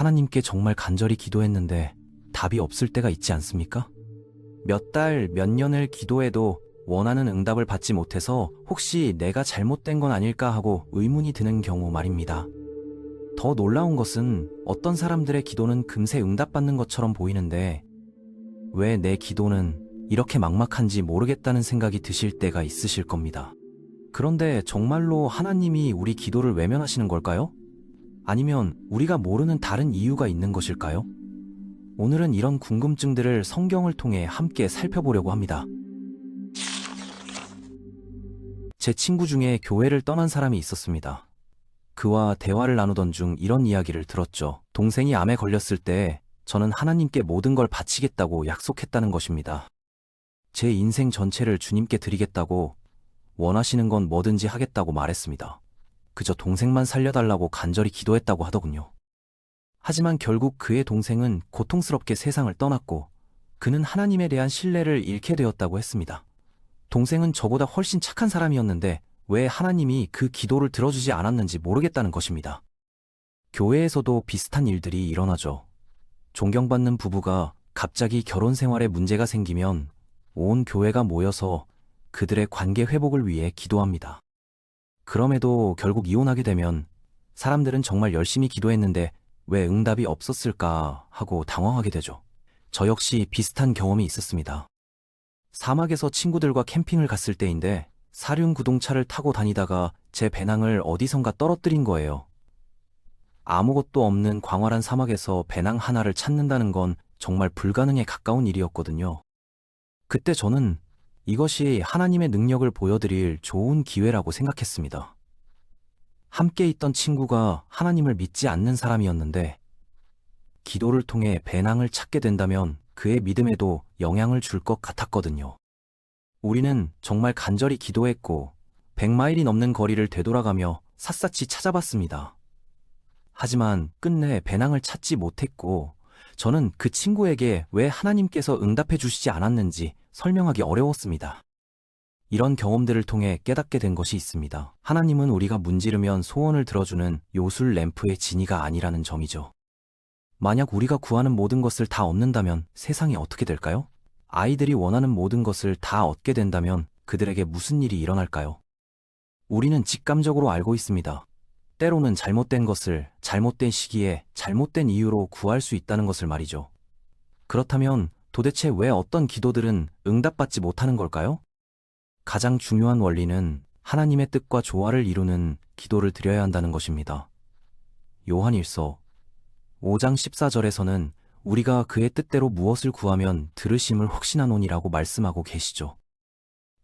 하나님께 정말 간절히 기도했는데 답이 없을 때가 있지 않습니까? 몇 달, 몇 년을 기도해도 원하는 응답을 받지 못해서 혹시 내가 잘못된 건 아닐까 하고 의문이 드는 경우 말입니다. 더 놀라운 것은 어떤 사람들의 기도는 금세 응답받는 것처럼 보이는데 왜 내 기도는 이렇게 막막한지 모르겠다는 생각이 드실 때가 있으실 겁니다. 그런데 정말로 하나님이 우리 기도를 외면하시는 걸까요? 아니면 우리가 모르는 다른 이유가 있는 것일까요? 오늘은 이런 궁금증들을 성경을 통해 함께 살펴보려고 합니다. 제 친구 중에 교회를 떠난 사람이 있었습니다. 그와 대화를 나누던 중 이런 이야기를 들었죠. 동생이 암에 걸렸을 때 저는 하나님께 모든 걸 바치겠다고 약속했다는 것입니다. 제 인생 전체를 주님께 드리겠다고 원하시는 건 뭐든지 하겠다고 말했습니다. 그저 동생만 살려달라고 간절히 기도했다고 하더군요. 하지만 결국 그의 동생은 고통스럽게 세상을 떠났고 그는 하나님에 대한 신뢰를 잃게 되었다고 했습니다. 동생은 저보다 훨씬 착한 사람이었는데 왜 하나님이 그 기도를 들어주지 않았는지 모르겠다는 것입니다. 교회에서도 비슷한 일들이 일어나죠. 존경받는 부부가 갑자기 결혼 생활에 문제가 생기면 온 교회가 모여서 그들의 관계 회복을 위해 기도합니다. 그럼에도 결국 이혼하게 되면 사람들은 정말 열심히 기도했는데 왜 응답이 없었을까 하고 당황하게 되죠. 저 역시 비슷한 경험이 있었습니다. 사막에서 친구들과 캠핑을 갔을 때인데 사륜 구동차를 타고 다니다가 제 배낭을 어디선가 떨어뜨린 거예요. 아무것도 없는 광활한 사막에서 배낭 하나를 찾는다는 건 정말 불가능에 가까운 일이었거든요. 그때 저는 이것이 하나님의 능력을 보여드릴 좋은 기회라고 생각했습니다. 함께 있던 친구가 하나님을 믿지 않는 사람이었는데 기도를 통해 배낭을 찾게 된다면 그의 믿음에도 영향을 줄 것 같았거든요. 우리는 정말 간절히 기도했고 100마일이 넘는 거리를 되돌아가며 샅샅이 찾아봤습니다. 하지만 끝내 배낭을 찾지 못했고 저는 그 친구에게 왜 하나님께서 응답해 주시지 않았는지 설명하기 어려웠습니다. 이런 경험들을 통해 깨닫게 된 것이 있습니다. 하나님은 우리가 문지르면 소원을 들어주는 요술 램프의 진이가 아니라는 점이죠. 만약 우리가 구하는 모든 것을 다 얻는다면 세상이 어떻게 될까요? 아이들이 원하는 모든 것을 다 얻게 된다면 그들에게 무슨 일이 일어날까요? 우리는 직감적으로 알고 있습니다. 때로는 잘못된 것을 잘못된 시기에 잘못된 이유로 구할 수 있다는 것을 말이죠. 그렇다면 도대체 왜 어떤 기도들은 응답받지 못하는 걸까요? 가장 중요한 원리는 하나님의 뜻과 조화를 이루는 기도를 드려야 한다는 것입니다. 요한일서 5장 14절에서는 우리가 그의 뜻대로 무엇을 구하면 들으심을 혹시나노니라고 말씀하고 계시죠.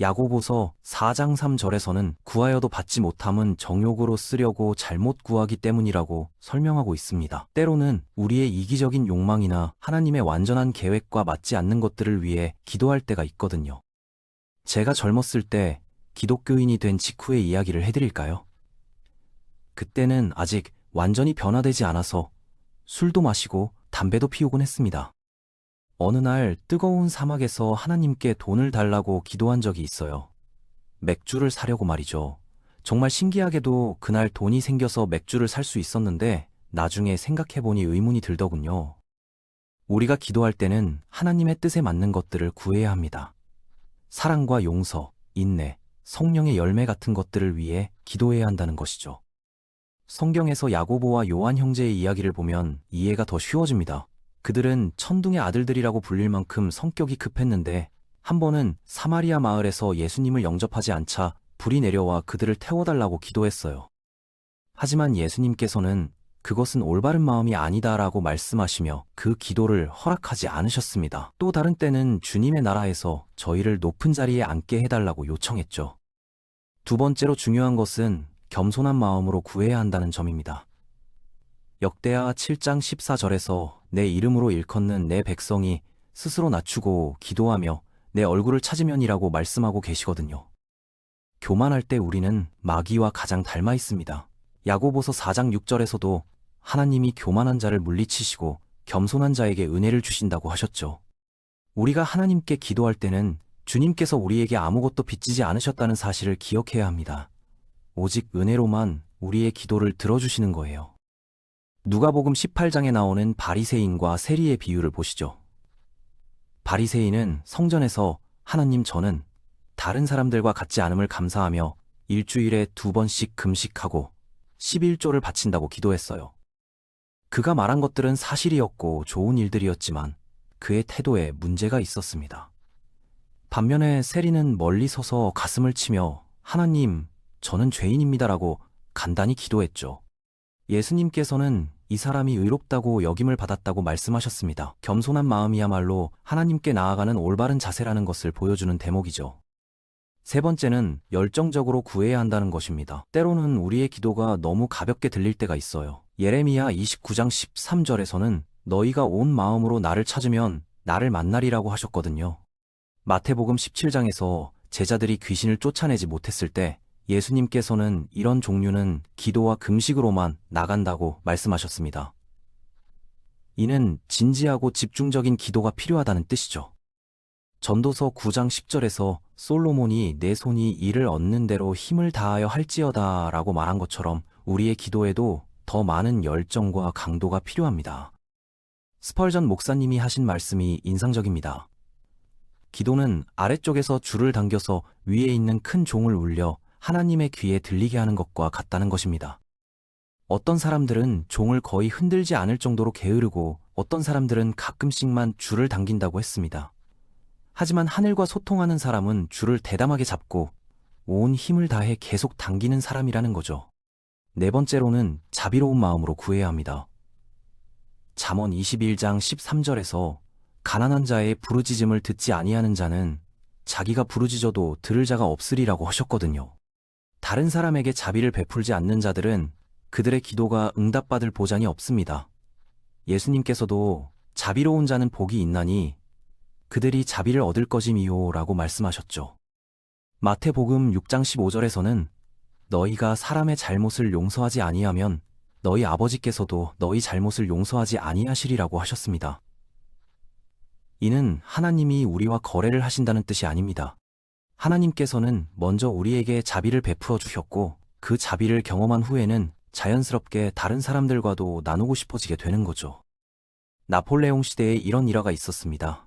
야고보서 4장 3절에서는 구하여도 받지 못함은 정욕으로 쓰려고 잘못 구하기 때문이라고 설명하고 있습니다. 때로는 우리의 이기적인 욕망이나 하나님의 완전한 계획과 맞지 않는 것들을 위해 기도할 때가 있거든요. 제가 젊었을 때 기독교인이 된 직후의 이야기를 해드릴까요? 그때는 아직 완전히 변화되지 않아서 술도 마시고 담배도 피우곤 했습니다. 어느 날 뜨거운 사막에서 하나님께 돈을 달라고 기도한 적이 있어요. 맥주를 사려고 말이죠. 정말 신기하게도 그날 돈이 생겨서 맥주를 살 수 있었는데 나중에 생각해보니 의문이 들더군요. 우리가 기도할 때는 하나님의 뜻에 맞는 것들을 구해야 합니다. 사랑과 용서, 인내, 성령의 열매 같은 것들을 위해 기도해야 한다는 것이죠. 성경에서 야고보와 요한 형제의 이야기를 보면 이해가 더 쉬워집니다. 그들은 천둥의 아들들이라고 불릴 만큼 성격이 급했는데 한 번은 사마리아 마을에서 예수님을 영접하지 않자 불이 내려와 그들을 태워달라고 기도했어요. 하지만 예수님께서는 그것은 올바른 마음이 아니다라고 말씀하시며 그 기도를 허락하지 않으셨습니다. 또 다른 때는 주님의 나라에서 저희를 높은 자리에 앉게 해달라고 요청했죠. 두 번째로 중요한 것은 겸손한 마음으로 구해야 한다는 점입니다. 역대하 7장 14절에서 내 이름으로 일컫는 내 백성이 스스로 낮추고 기도하며 내 얼굴을 찾으면이라고 말씀하고 계시거든요. 교만할 때 우리는 마귀와 가장 닮아 있습니다. 야고보서 4장 6절에서도 하나님이 교만한 자를 물리치시고 겸손한 자에게 은혜를 주신다고 하셨죠. 우리가 하나님께 기도할 때는 주님께서 우리에게 아무것도 빚지지 않으셨다는 사실을 기억해야 합니다. 오직 은혜로만 우리의 기도를 들어주시는 거예요. 누가복음 18장에 나오는 바리새인과 세리의 비유를 보시죠. 바리새인은 성전에서 하나님 저는 다른 사람들과 같지 않음을 감사하며 일주일에 두 번씩 금식하고 11조를 바친다고 기도했어요. 그가 말한 것들은 사실이었고 좋은 일들이었지만 그의 태도에 문제가 있었습니다. 반면에 세리는 멀리 서서 가슴을 치며 하나님, 저는 죄인입니다라고 간단히 기도했죠. 예수님께서는 이 사람이 의롭다고 여김을 받았다고 말씀하셨습니다. 겸손한 마음이야말로 하나님께 나아가는 올바른 자세라는 것을 보여주는 대목이죠. 세 번째는 열정적으로 구해야 한다는 것입니다. 때로는 우리의 기도가 너무 가볍게 들릴 때가 있어요. 예레미야 29장 13절에서는 너희가 온 마음으로 나를 찾으면 나를 만나리라고 하셨거든요. 마태복음 17장에서 제자들이 귀신을 쫓아내지 못했을 때 예수님께서는 이런 종류는 기도와 금식으로만 나간다고 말씀하셨습니다. 이는 진지하고 집중적인 기도가 필요하다는 뜻이죠. 전도서 9장 10절에서 솔로몬이 내 손이 이를 얻는 대로 힘을 다하여 할지어다 라고 말한 것처럼 우리의 기도에도 더 많은 열정과 강도가 필요합니다. 스펄전 목사님이 하신 말씀이 인상적입니다. 기도는 아래쪽에서 줄을 당겨서 위에 있는 큰 종을 울려 하나님의 귀에 들리게 하는 것과 같다는 것입니다. 어떤 사람들은 종을 거의 흔들지 않을 정도로 게으르고 어떤 사람들은 가끔씩만 줄을 당긴다고 했습니다. 하지만 하늘과 소통하는 사람은 줄을 대담하게 잡고 온 힘을 다해 계속 당기는 사람이라는 거죠. 네 번째로는 자비로운 마음으로 구해야 합니다. 잠언 21장 13절에서 가난한 자의 부르짖음을 듣지 아니하는 자는 자기가 부르짖어도 들을 자가 없으리라고 하셨거든요. 다른 사람에게 자비를 베풀지 않는 자들은 그들의 기도가 응답받을 보장이 없습니다. 예수님께서도 자비로운 자는 복이 있나니 그들이 자비를 얻을 것임이요 라고 말씀하셨죠. 마태복음 6장 15절에서는 너희가 사람의 잘못을 용서하지 아니하면 너희 아버지께서도 너희 잘못을 용서하지 아니하시리라고 하셨습니다. 이는 하나님이 우리와 거래를 하신다는 뜻이 아닙니다. 하나님께서는 먼저 우리에게 자비를 베풀어 주셨고 그 자비를 경험한 후에는 자연스럽게 다른 사람들과도 나누고 싶어지게 되는 거죠. 나폴레옹 시대에 이런 일화가 있었습니다.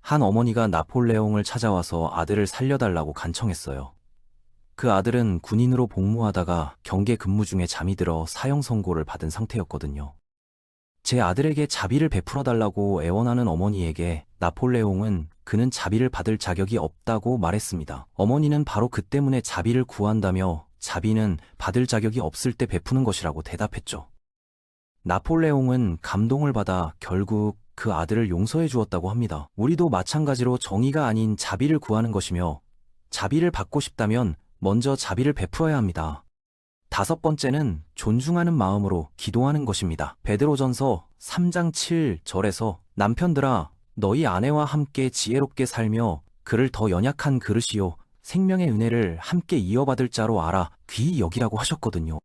한 어머니가 나폴레옹을 찾아와서 아들을 살려달라고 간청했어요. 그 아들은 군인으로 복무하다가 경계 근무 중에 잠이 들어 사형 선고를 받은 상태였거든요. 제 아들에게 자비를 베풀어 달라고 애원하는 어머니에게 나폴레옹은 그는 자비를 받을 자격이 없다고 말했습니다. 어머니는 바로 그 때문에 자비를 구한다며 자비는 받을 자격이 없을 때 베푸는 것이라고 대답했죠. 나폴레옹은 감동을 받아 결국 그 아들을 용서해 주었다고 합니다. 우리도 마찬가지로 정의가 아닌 자비를 구하는 것이며 자비를 받고 싶다면 먼저 자비를 베풀어야 합니다. 다섯 번째는 존중하는 마음으로 기도하는 것입니다. 베드로전서 3장 7절에서 남편들아 너희 아내와 함께 지혜롭게 살며 그를 더 연약한 그릇이요 생명의 은혜를 함께 이어받을 자로 알아 귀히 여기라고 하셨거든요.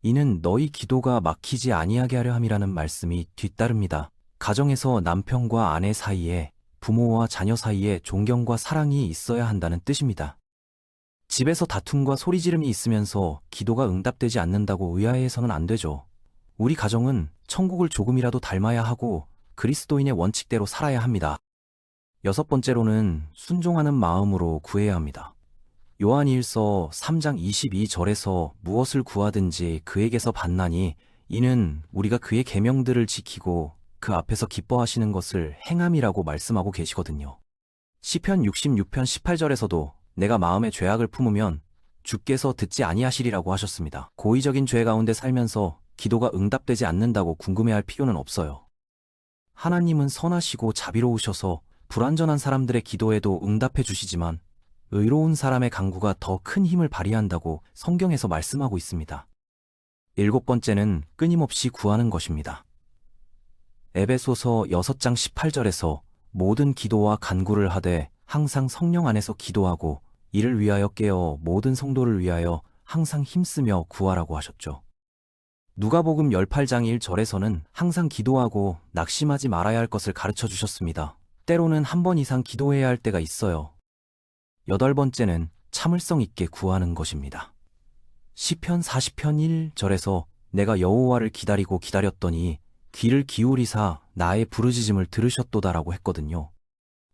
이는 너희 기도가 막히지 아니하게 하려 함이라는 말씀이 뒤따릅니다. 가정에서 남편과 아내 사이에 부모와 자녀 사이에 존경과 사랑이 있어야 한다는 뜻입니다. 집에서 다툼과 소리 지름이 있으면서 기도가 응답되지 않는다고 의아해서는 안 되죠. 우리 가정은 천국을 조금이라도 닮아야 하고 그리스도인의 원칙대로 살아야 합니다. 여섯 번째로는 순종하는 마음으로 구해야 합니다. 요한일서 3장 22절에서 무엇을 구하든지 그에게서 받나니 이는 우리가 그의 계명들을 지키고 그 앞에서 기뻐하시는 것을 행함이라고 말씀하고 계시거든요. 시편 66편 18절에서도 내가 마음의 죄악을 품으면 주께서 듣지 아니하시리라고 하셨습니다. 고의적인 죄 가운데 살면서 기도가 응답되지 않는다고 궁금해할 필요는 없어요. 하나님은 선하시고 자비로우셔서 불완전한 사람들의 기도에도 응답해 주시지만 의로운 사람의 강구가 더 큰 힘을 발휘한다고 성경에서 말씀하고 있습니다. 일곱 번째는 끊임없이 구하는 것입니다. 에베소서 6장 18절에서 모든 기도와 간구를 하되 항상 성령 안에서 기도하고 이를 위하여 깨어 모든 성도를 위하여 항상 힘쓰며 구하라고 하셨죠. 누가복음 18장 1절에서는 항상 기도하고 낙심하지 말아야 할 것을 가르쳐 주셨습니다. 때로는 한 번 이상 기도해야 할 때가 있어요. 여덟 번째는 참을성 있게 구하는 것입니다. 시편 40편 1절에서 내가 여호와를 기다리고 기다렸더니 귀를 기울이사 나의 부르짖음을 들으셨도다라고 했거든요.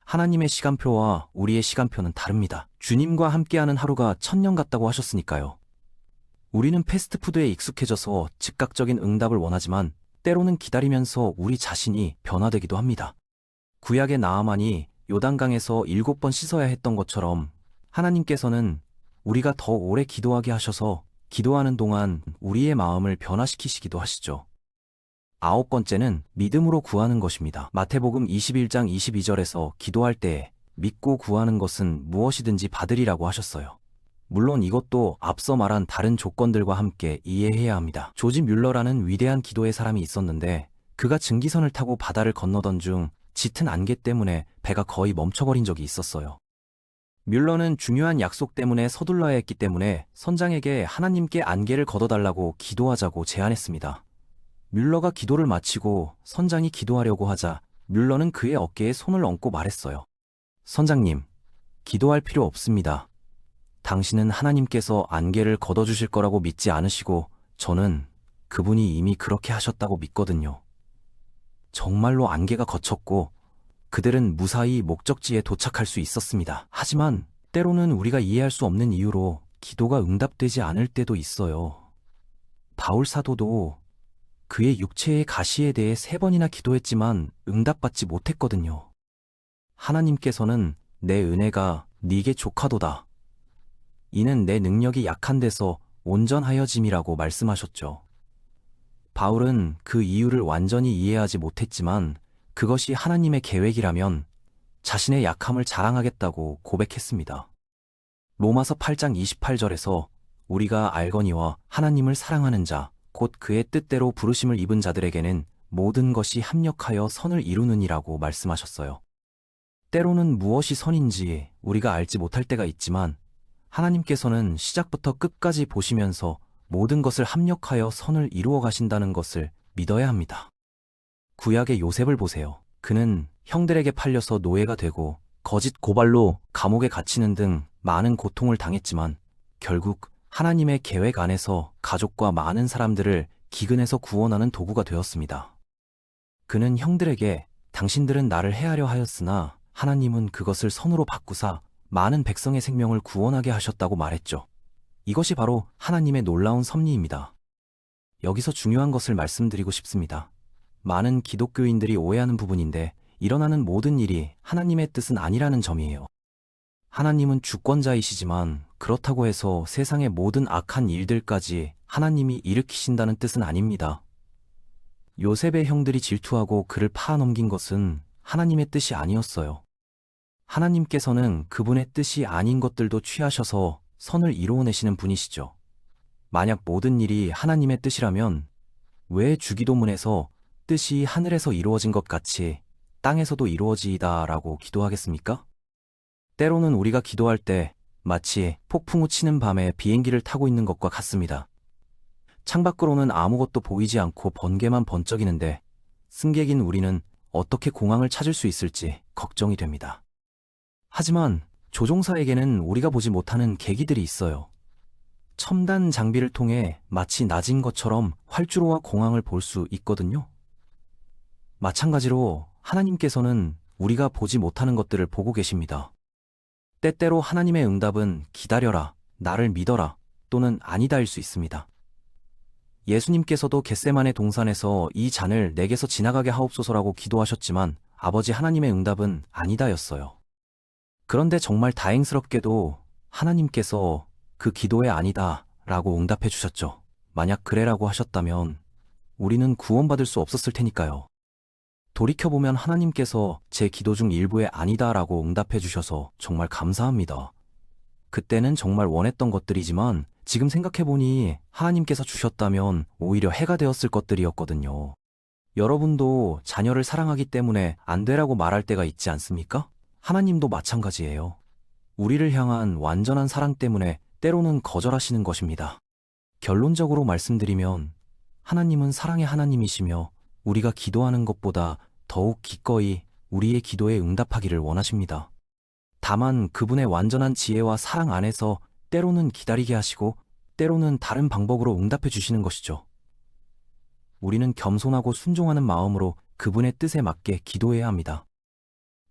하나님의 시간표와 우리의 시간표는 다릅니다. 주님과 함께하는 하루가 천년 같다고 하셨으니까요. 우리는 패스트푸드에 익숙해져서 즉각적인 응답을 원하지만 때로는 기다리면서 우리 자신이 변화되기도 합니다. 구약의 나아만이 요단강에서 일곱 번 씻어야 했던 것처럼 하나님께서는 우리가 더 오래 기도하게 하셔서 기도하는 동안 우리의 마음을 변화시키시기도 하시죠. 아홉 번째는 믿음으로 구하는 것입니다. 마태복음 21장 22절에서 기도할 때 믿고 구하는 것은 무엇이든지 받으리라고 하셨어요. 물론 이것도 앞서 말한 다른 조건들과 함께 이해해야 합니다. 조지 뮬러라는 위대한 기도의 사람이 있었는데 그가 증기선을 타고 바다를 건너던 중 짙은 안개 때문에 배가 거의 멈춰버린 적이 있었어요. 뮬러는 중요한 약속 때문에 서둘러야 했기 때문에 선장에게 하나님께 안개를 걷어달라고 기도하자고 제안했습니다. 뮬러가 기도를 마치고 선장이 기도하려고 하자 뮬러는 그의 어깨에 손을 얹고 말했어요. 선장님, 기도할 필요 없습니다. 당신은 하나님께서 안개를 걷어주실 거라고 믿지 않으시고 저는 그분이 이미 그렇게 하셨다고 믿거든요. 정말로 안개가 걷혔고 그들은 무사히 목적지에 도착할 수 있었습니다. 하지만 때로는 우리가 이해할 수 없는 이유로 기도가 응답되지 않을 때도 있어요. 바울 사도도 그의 육체의 가시에 대해 세 번이나 기도했지만 응답받지 못했거든요. 하나님께서는 내 은혜가 네게 족하도다. 이는 내 능력이 약한 데서 온전하여짐이라고 말씀하셨죠. 바울은 그 이유를 완전히 이해하지 못했지만 그것이 하나님의 계획이라면 자신의 약함을 자랑하겠다고 고백했습니다. 로마서 8장 28절에서 우리가 알거니와 하나님을 사랑하는 자, 곧 그의 뜻대로 부르심을 입은 자들에게는 모든 것이 합력하여 선을 이루느니라고 말씀하셨어요. 때로는 무엇이 선인지 우리가 알지 못할 때가 있지만 하나님께서는 시작부터 끝까지 보시면서 모든 것을 합력하여 선을 이루어 가신다는 것을 믿어야 합니다. 구약의 요셉을 보세요. 그는 형들에게 팔려서 노예가 되고 거짓 고발로 감옥에 갇히는 등 많은 고통을 당했지만 결국 하나님의 계획 안에서 가족과 많은 사람들을 기근에서 구원하는 도구가 되었습니다. 그는 형들에게 당신들은 나를 해하려 하였으나 하나님은 그것을 선으로 바꾸사 많은 백성의 생명을 구원하게 하셨다고 말했죠. 이것이 바로 하나님의 놀라운 섭리입니다. 여기서 중요한 것을 말씀드리고 싶습니다. 많은 기독교인들이 오해하는 부분인데 일어나는 모든 일이 하나님의 뜻은 아니라는 점이에요. 하나님은 주권자이시지만 그렇다고 해서 세상의 모든 악한 일들까지 하나님이 일으키신다는 뜻은 아닙니다. 요셉의 형들이 질투하고 그를 파넘긴 것은 하나님의 뜻이 아니었어요. 하나님께서는 그분의 뜻이 아닌 것들도 취하셔서 선을 이루어내시는 분이시죠. 만약 모든 일이 하나님의 뜻이라면 왜 주기도문에서 뜻이 하늘에서 이루어진 것 같이 땅에서도 이루어지이다 라고 기도하겠습니까? 때로는 우리가 기도할 때 마치 폭풍우 치는 밤에 비행기를 타고 있는 것과 같습니다. 창밖으로는 아무것도 보이지 않고 번개만 번쩍이는데 승객인 우리는 어떻게 공항을 찾을 수 있을지 걱정이 됩니다. 하지만 조종사에게는 우리가 보지 못하는 계기들이 있어요. 첨단 장비를 통해 마치 낮인 것처럼 활주로와 공항을 볼 수 있거든요. 마찬가지로 하나님께서는 우리가 보지 못하는 것들을 보고 계십니다. 때때로 하나님의 응답은 기다려라, 나를 믿어라 또는 아니다일 수 있습니다. 예수님께서도 겟세만의 동산에서 이 잔을 내게서 지나가게 하옵소서라고 기도하셨지만 아버지 하나님의 응답은 아니다였어요. 그런데 정말 다행스럽게도 하나님께서 그 기도에 아니다 라고 응답해 주셨죠. 만약 그래라고 하셨다면 우리는 구원받을 수 없었을 테니까요. 돌이켜보면 하나님께서 제 기도 중 일부에 아니다 라고 응답해 주셔서 정말 감사합니다. 그때는 정말 원했던 것들이지만 지금 생각해보니 하나님께서 주셨다면 오히려 해가 되었을 것들이었거든요. 여러분도 자녀를 사랑하기 때문에 안 되라고 말할 때가 있지 않습니까? 하나님도 마찬가지예요. 우리를 향한 완전한 사랑 때문에 때로는 거절하시는 것입니다. 결론적으로 말씀드리면 하나님은 사랑의 하나님이시며 우리가 기도하는 것보다 더욱 기꺼이 우리의 기도에 응답하기를 원하십니다. 다만 그분의 완전한 지혜와 사랑 안에서 때로는 기다리게 하시고 때로는 다른 방법으로 응답해 주시는 것이죠. 우리는 겸손하고 순종하는 마음으로 그분의 뜻에 맞게 기도해야 합니다.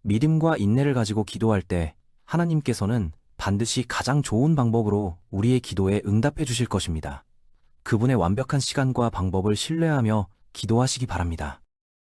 믿음과 인내를 가지고 기도할 때 하나님께서는 반드시 가장 좋은 방법으로 우리의 기도에 응답해 주실 것입니다. 그분의 완벽한 시간과 방법을 신뢰하며 기도하시기 바랍니다.